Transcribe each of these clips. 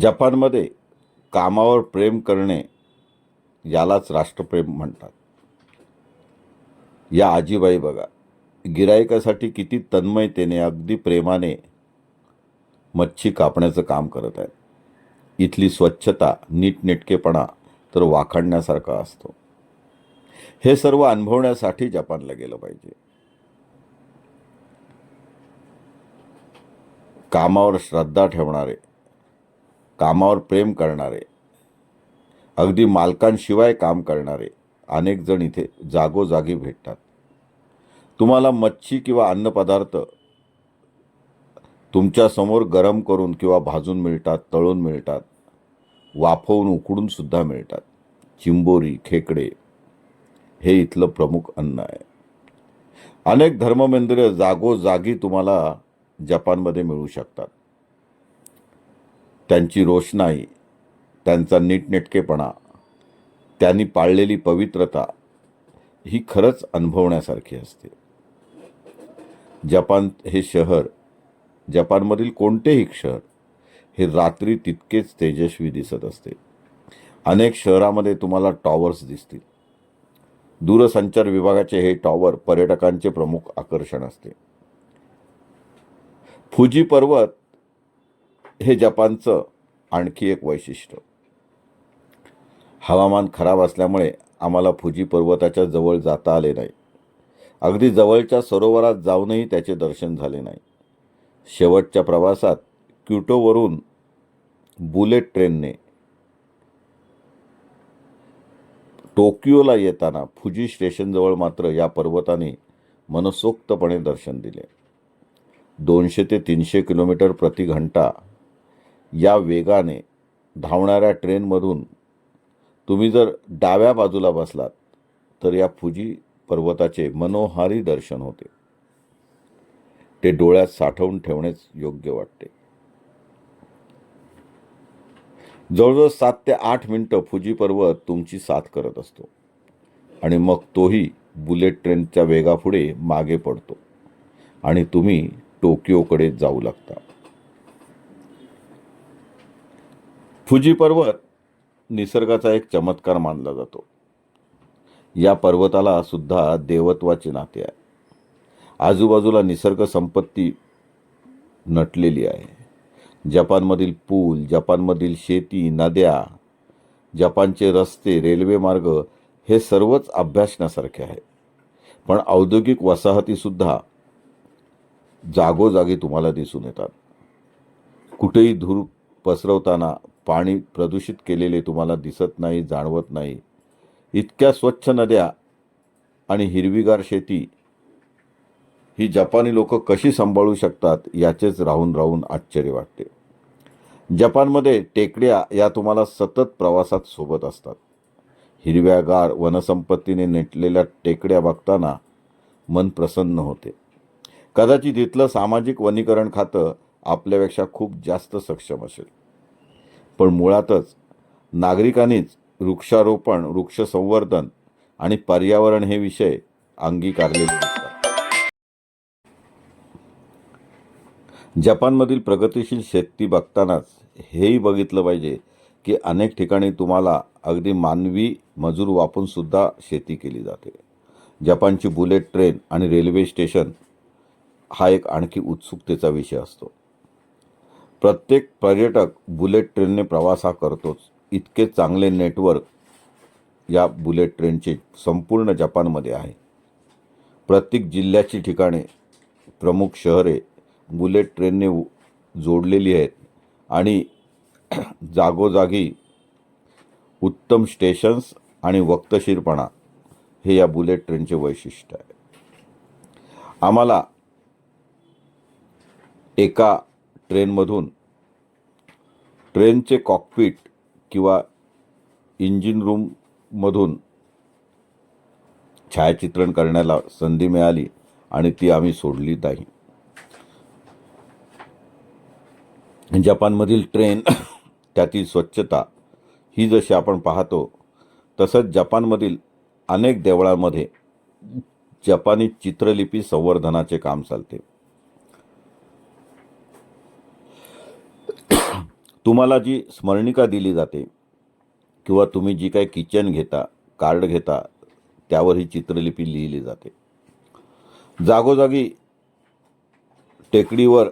जपानमध्ये कामावर प्रेम करणे यालाच राष्ट्रप्रेम म्हणतात. या आजीबाई बघा गिरायकासाठी किती तन्मयतेने अगदी प्रेमाने मच्छी कापण्याचं काम करत आहेत. इथली स्वच्छता नीटनेटकेपणा तर वाखाणण्यासारखा असतो. हे सर्व अनुभवण्यासाठी जपानला गेलं पाहिजे. कामावर श्रद्धा ठेवणारे कामावर प्रेम करणारे अगदी मालकांशिवाय काम करणारे अनेक जण इथे जागोजागी भेटतात. तुम्हाला मच्छी किंवा अन्नपदार्थ तुमच्यासमोर गरम करून किंवा भाजून मिळतात तळून मिळतात वाफवून उकडून सुद्धा मिळतात. चिंबोरी खेकडे हे इथलं प्रमुख अन्न आहे. अनेक धर्ममंदिरं जागोजागी तुम्हाला जपानमध्ये मिळू शकतात. त्यांची रोषणाई त्यांचा नीटनेटकेपणा त्यांनी पाळलेली पवित्रता ही खरंच अनुभवण्यासारखी असते. जपान हे शहर जपानमधील कोणतेही शहर हे रात्री तितकेच तेजस्वी दिसत असते. अनेक शहरामध्ये तुम्हाला टॉवर्स दिसतील. दूरसंचार विभागाचे हे टॉवर पर्यटकांचे प्रमुख आकर्षण असते. फुजी पर्वत हे जपानचं आणखी एक वैशिष्ट्य. हवामान खराब असल्यामुळे आम्हाला फुजी पर्वताच्या जवळ जाता आले नाही. अगदी जवळच्या सरोवरात जाऊनही त्याचे दर्शन झाले नाही. शेवटच्या प्रवासात क्युटोवरून बुलेट ट्रेनने टोकियोला येताना फुजी स्टेशनजवळ मात्र या पर्वताने मनसोक्तपणे दर्शन दिले. दोनशे ते तीनशे किलोमीटर प्रतिघंटा या वेगाने धावणाऱ्या ट्रेनमधून तुम्ही जर डाव्या बाजूला बसलात तर या फुजी पर्वताचे मनोहारी दर्शन होते. ते डोळ्यात साठवून ठेवणेच योग्य वाटते. जवळजवळ सात ते आठ मिनटं फुजी पर्वत तुमची साथ करत असतो आणि मग तोही बुलेट ट्रेनच्या वेगापुढे मागे पडतो आणि तुम्ही टोकियोकडे जाऊ लागता. फुजी पर्वत निसर्गाचा एक चमत्कार मानला जातो. या पर्वताला सुद्धा देवत्वाचे नाते आहे आजूबाजूला निसर्ग संपत्ती नटलेली आहे. जपानमधील पूल जपानमधील शेती नद्या जपानचे रस्ते रेल्वे मार्ग हे सर्वच अभ्यासण्यासारखे आहे पण औद्योगिक वसाहतीसुद्धा जागोजागी तुम्हाला दिसून येतात. कुठेही धूर पसरवताना पाणी प्रदूषित केलेले तुम्हाला दिसत नाही जाणवत नाही. इतक्या स्वच्छ नद्या आणि हिरवीगार शेती ही जपानी लोक कशी सांभाळू शकतात याचेच राहून राहून आश्चर्य वाटते. जपानमध्ये टेकड्या या तुम्हाला सतत प्रवासात सोबत असतात. हिरव्यागार वनसंपत्तीने नेटलेल्या टेकड्या बघताना मन प्रसन्न होते. कदाचित इथलं सामाजिक वनीकरण खातं आपल्यापेक्षा खूप जास्त सक्षम असेल. पण मुळातच नागरिकांनीच वृक्षारोपण वृक्ष संवर्धन आणि पर्यावरण हे विषय अंगीकारलेले दिसतात जपानमधील प्रगतिशील शेती बघतानाच हेही बघितलं पाहिजे की अनेक ठिकाणी तुम्हाला अगदी मानवी मजूर वापरून सुद्धा शेती केली जाते. जपानची बुलेट ट्रेन आणि रेल्वे स्टेशन हा एक आणखी उत्सुकतेचा विषय असतो. प्रत्येक पर्यटक बुलेट ट्रेनने प्रवास हा करतोच. इतके चांगले नेटवर्क या बुलेट ट्रेनचे संपूर्ण जपानमध्ये आहे. प्रत्येक जिल्ह्याची ठिकाणे प्रमुख शहरे बुलेट ट्रेनने जोडलेली आहेत आणि जागोजागी उत्तम स्टेशन्स आणि वक्तशीरपणा हे या बुलेट ट्रेनचे वैशिष्ट्य आहे. आम्हाला एका ट्रेनमधून ट्रेनचे कॉकपीट किंवा इंजिन रूममधून छायाचित्रण करण्याला संधी मिळाली आणि ती आम्ही सोडली नाही. जपानमधील ट्रेन त्यातील स्वच्छता ही जशी आपण पाहतो तसंच जपानमधील अनेक देवळांमध्ये जपानी चित्रलिपी संवर्धनाचे काम चालते. तुम्हाला जी स्मरणिका दिली जाते किंवा तुम्ही जी काही किचन घेता कार्ड घेता त्यावर ही चित्रलिपी लिहिली जाते. जागोजागी टेकडीवर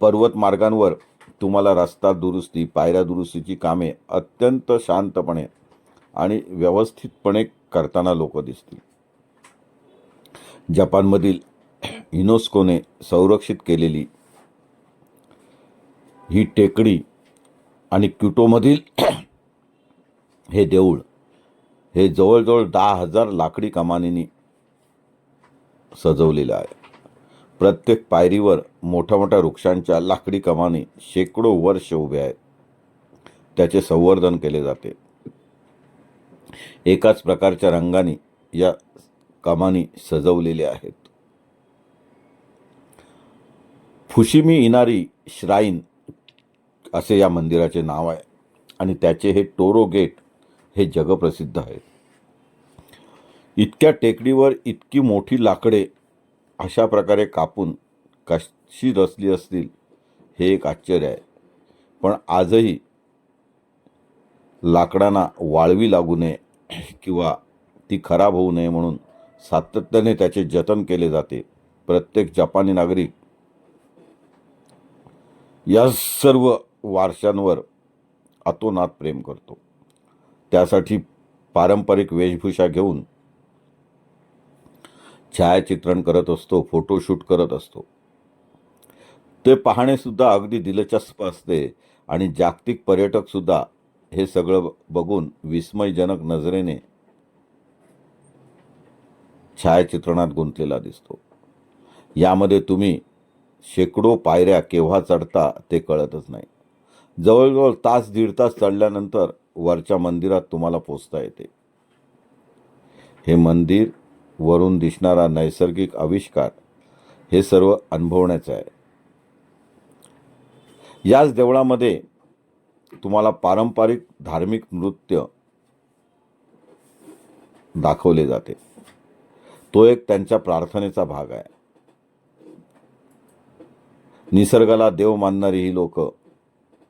पर्वत मार्गांवर तुम्हाला रस्ता दुरुस्ती पायऱ्या दुरुस्तीची कामे अत्यंत शांतपणे आणि व्यवस्थितपणे करताना लोक दिसतील. जपानमधील युनेस्कोने संरक्षित केलेली ही टेकडी आणि क्युटोमधील हे देऊळ हे जवळजवळ दहा हजार लाकडी कमानींनी सजवलेलं आहे. प्रत्येक पायरीवर मोठ्या मोठ्या वृक्षांच्या लाकडी कमानी शेकडो वर्ष उभे आहेत. त्याचे संवर्धन केले जाते. एकाच प्रकारच्या रंगाने या कमानी सजवलेल्या आहेत. फुशिमी इनारी श्राईन असे या मंदिराचे नाव आहे. आणि त्याचे हे टोरो गेट हे जगप्रसिद्ध आहे. इतक्या टेकडीवर इतकी मोठी लाकडे अशा प्रकारे कापून कशी रचली असतील हे एक आश्चर्य आहे. पण आजही लाकडांना वाळवी लागू नये किंवा ती खराब होऊ नये म्हणून सातत्याने त्याचे जतन केले जाते. प्रत्येक जपानी नागरिक या सर्व वारशांवर अतोनात प्रेम करतो. त्यासाठी पारंपरिक वेशभूषा घेऊन छायाचित्रण करत असतो फोटोशूट करत असतो. ते पाहणेसुद्धा अगदी दिलचस्प असते आणि जागतिक पर्यटकसुद्धा हे सगळं बघून विस्मयजनक नजरेने छायाचित्रणात गुंतलेला दिसतो. यामध्ये तुम्ही शेकडो पायऱ्या केव्हा चढता ते कळतच नाही. जवळजवळ तास दीड तास चढल्यानंतर वरच्या मंदिरात तुम्हाला पोचता येते. हे मंदिर वरून दिसणारा नैसर्गिक आविष्कार हे सर्व अनुभवण्याचं आहे. याच देवळामध्ये तुम्हाला पारंपरिक धार्मिक नृत्य दाखवले जाते. तो एक त्यांच्या प्रार्थनेचा भाग आहे. निसर्गाला देव मानणारी ही लोक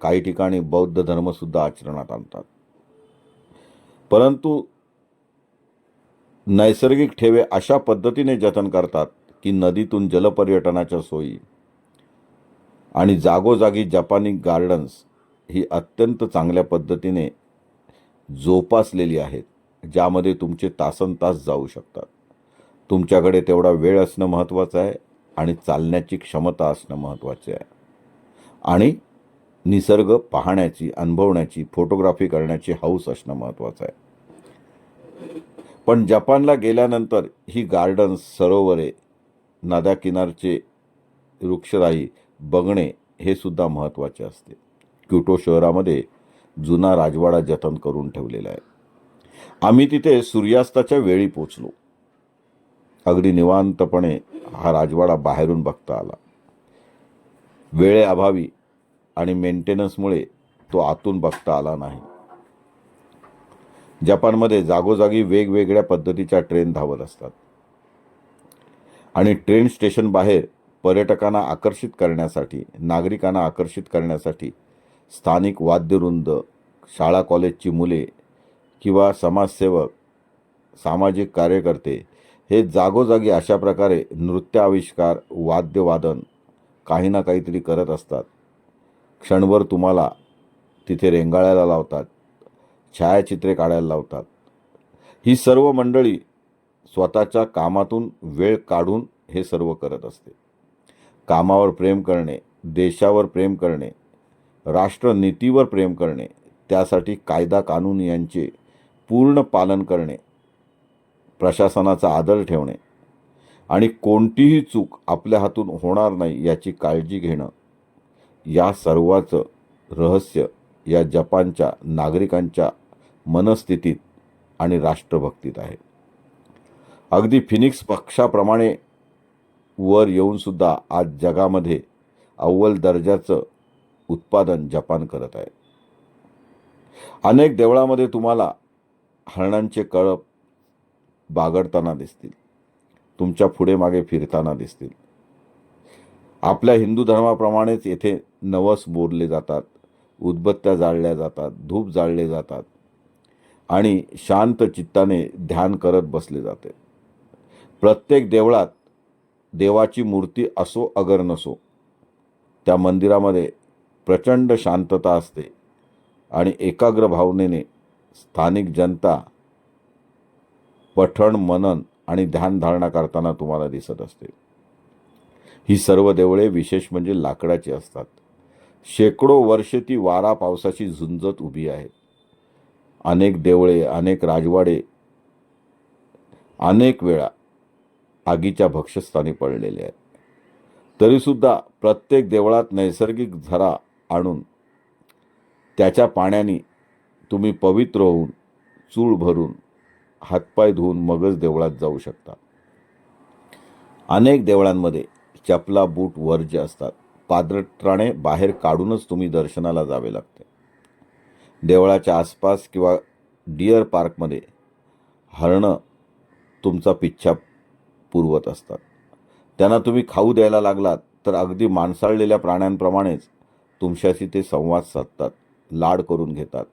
काही ठिकाणी बौद्ध धर्मसुद्धा आचरणात आणतात. परंतु नैसर्गिक ठेवे अशा पद्धतीने जतन करतात की नदीतून जलपर्यटनाच्या सोयी आणि जागोजागी जपानी गार्डन्स ही अत्यंत चांगल्या पद्धतीने जोपासलेली आहेत ज्यामध्ये तुमचे तासन तास जाऊ शकतात. तुमच्याकडे तेवढा वेळ असणं महत्त्वाचं आहे आणि चालण्याची क्षमता असणं महत्त्वाचे आहे. आणि निसर्ग पाहण्याची अनुभवण्याची फोटोग्राफी करण्याची हौस असणं महत्त्वाचं आहे. पण जपानला गेल्यानंतर ही गार्डन्स सरोवरे नद्या किनारचे वृक्षराई बघणे हे सुद्धा महत्त्वाचे असते. क्युटो शहरामध्ये जुना राजवाडा जतन करून ठेवलेला आहे. आम्ही तिथे सूर्यास्ताच्या वेळी पोचलो अगदी निवांतपणे हा राजवाडा बाहेरून बघता आला. वेळेअभावी आणि मेंटेनन्समुळे तो आतून बघता आला नाही. जपानमध्ये जागोजागी वेगवेगळ्या पद्धतीच्या ट्रेन धावत असतात. आणि ट्रेन स्टेशन बाहेर पर्यटकांना आकर्षित करण्यासाठी नागरिकांना आकर्षित करण्यासाठी स्थानिक वाद्यवृंद शाळा कॉलेजची मुले किंवा समाजसेवक सामाजिक कार्यकर्ते हे जागोजागी अशा प्रकारे नृत्य आविष्कार वाद्यवादन काही ना काहीतरी करत असतात. क्षणभर तुम्हाला तिथे रेंगाळायला लावतात छायाचित्रे काढायला लावतात. ही सर्व मंडळी स्वतःच्या कामातून वेळ काढून हे सर्व करत असते. कामावर प्रेम करणे देशावर प्रेम करणे राष्ट्रनीतीवर प्रेम करणे त्यासाठी कायदा कानून यांचे पूर्ण पालन करणे प्रशासनाचा आदर ठेवणे आणि कोणतीही चूक आपल्या हातून होणार नाही याची काळजी घेणं या सर्वाचं रहस्य या जपानच्या नागरिकांच्या मनस्थितीत आणि राष्ट्रभक्तीत आहे. अगदी फिनिक्स पक्षाप्रमाणे वर येऊनसुद्धा आज जगामध्ये अव्वल दर्जाचं उत्पादन जपान करत आहे. अनेक देवळामध्ये तुम्हाला हरणांचे कळप बागडताना दिसतील. तुमच्यापुढे मागे फिरताना दिसतील. आपल्या हिंदू धर्माप्रमाणेच येथे नवस बोरले जातात उदबत्त्या जाळल्या जातात धूप जाळले जातात आणि शांत चित्ताने ध्यान करत बसले जाते. प्रत्येक देवळात देवाची मूर्ती असो अगर नसो त्या मंदिरामध्ये प्रचंड शांतता असते आणि एकाग्र भावनेने स्थानिक जनता पठण मनन आणि ध्यानधारणा करताना तुम्हाला दिसत असते. ही सर्व देवळे विशेष म्हणजे लाकडाची असतात. शेकडो वर्षे ती वारा पावसाची झुंजत उभी आहेत अनेक देवळे अनेक राजवाडे अनेक वेळा आगीच्या भक्षस्थानी पडलेले आहेत. तरीसुद्धा प्रत्येक देवळात नैसर्गिक झरा आणून त्याच्या पाण्याने तुम्ही पवित्र होऊन चूळ भरून हातपाय धुवून मगच देवळात जाऊ शकता. अनेक देवळांमध्ये चपला बूट वर्ज्य असतात. पादत्राणे बाहेर काढूनच तुम्ही दर्शनाला जावे लागते. देवळाच्या आसपास किंवा डिअर पार्कमध्ये हरणं तुमचा पिच्छा पुरवत असतात. त्यांना तुम्ही खाऊ द्यायला लागलात तर अगदी माणसाळलेल्या प्राण्यांप्रमाणेच तुमच्याशी ते संवाद साधतात लाड करून घेतात.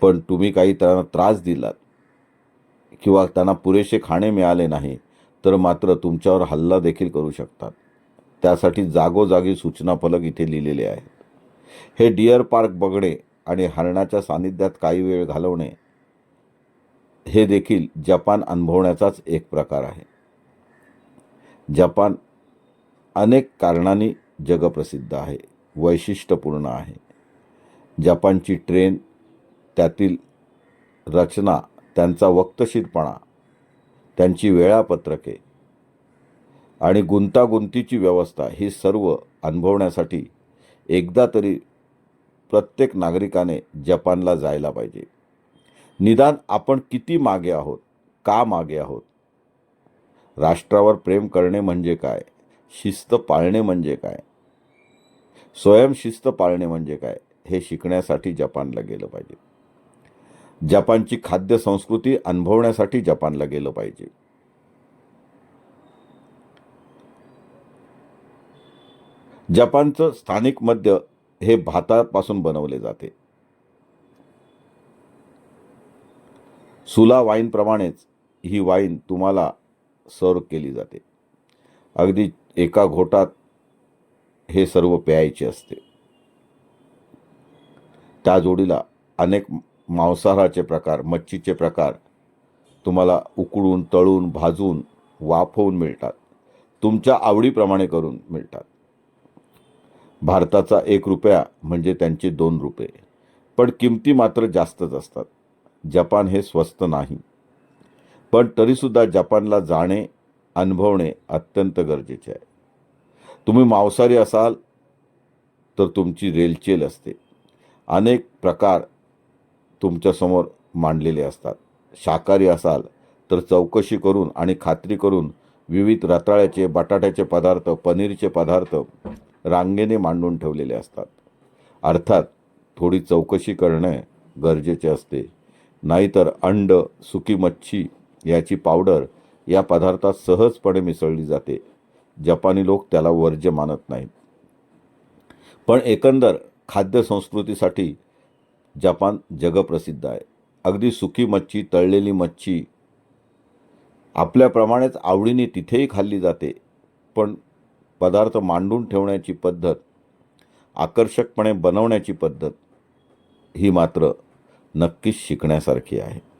पण तुम्ही काही त्यांना त्रास दिलात किंवा त्यांना पुरेसे खाणे मिळाले नाही तर मात्र तुमच्यावर हल्ला देखील करू शकतात. त्यासाठी जागोजागी सूचना फलक इथे लिहिलेले आहेत. हे डिअर पार्क बघणे आणि हरणाच्या सानिध्यात काही वेळ घालवणे हे देखील जपान अनुभवण्याचाच एक प्रकार आहे. जपान अनेक कारणांनी जगप्रसिद्ध आहे वैशिष्ट्यपूर्ण आहे. जपानची ट्रेन त्यातील रचना त्यांचा वक्तशीरपणा त्यांची वेळापत्रके. आणि गुंतागुंतीची व्यवस्था ही सर्व अनुभवण्यासाठी एकदा तरी प्रत्येक नागरिकाने जपानला जायला पाहिजे. निदान आपण किती मागे आहोत का मागे आहोत? राष्ट्रावर प्रेम करणे म्हणजे काय? शिस्त पाळणे म्हणजे काय? स्वयंशिस्त पाळणे म्हणजे काय? हे शिकण्यासाठी जपानला गेलं पाहिजे. जपानची खाद्य संस्कृती अनुभवण्यासाठी जपानला गेलं पाहिजे. जपानचं स्थानिक मद्य हे भातापासून बनवले जाते. सुला वाईनप्रमाणेच ही वाईन तुम्हाला सर्व केली जाते. अगदी एका घोटात हे सर्व प्यायचे असते. त्या जोडीला अनेक मांसाहाराचे प्रकार मच्छीचे प्रकार तुम्हाला उकडून तळून भाजून वाफवून मिळतात. तुमच्या आवडीप्रमाणे करून मिळतात. भारताचा एक रुपया म्हणजे त्यांचे दोन रुपये. पण किमती मात्र जास्तच असतात. जपान हे स्वस्त नाही. पण तरीसुद्धा जपानला जाणे अनुभवणे अत्यंत गरजेचे आहे. तुम्ही मांसाहारी असाल तर तुमची रेलचेल असते. अनेक प्रकार तुमच्यासमोर मांडलेले असतात. शाकाहारी असाल तर चौकशी करून आणि खात्री करून विविध रताळ्याचे बटाट्याचे पदार्थ पनीरचे पदार्थ रांगेने मांडून ठेवलेले असतात. अर्थात थोडी चौकशी करणे गरजेचे असते. नाहीतर अंड सुकी मच्छी याची पावडर या पदार्थात सहजपणे मिसळली जाते. जपानी लोक त्याला वर्ज्य मानत नाहीत. पण एकंदर खाद्य संस्कृतीसाठी जपान जगप्रसिद्ध आहे. अगदी सुकी मच्छी तळलेली मच्छी आपल्याप्रमाणेच आवडीने तिथेही खाल्ली जाते. पण पदार्थ मांडून ठेवण्याची पद्धत आकर्षकपणे बनवण्याची पद्धत ही मात्र नक्कीच शिकण्यासारखी आहे.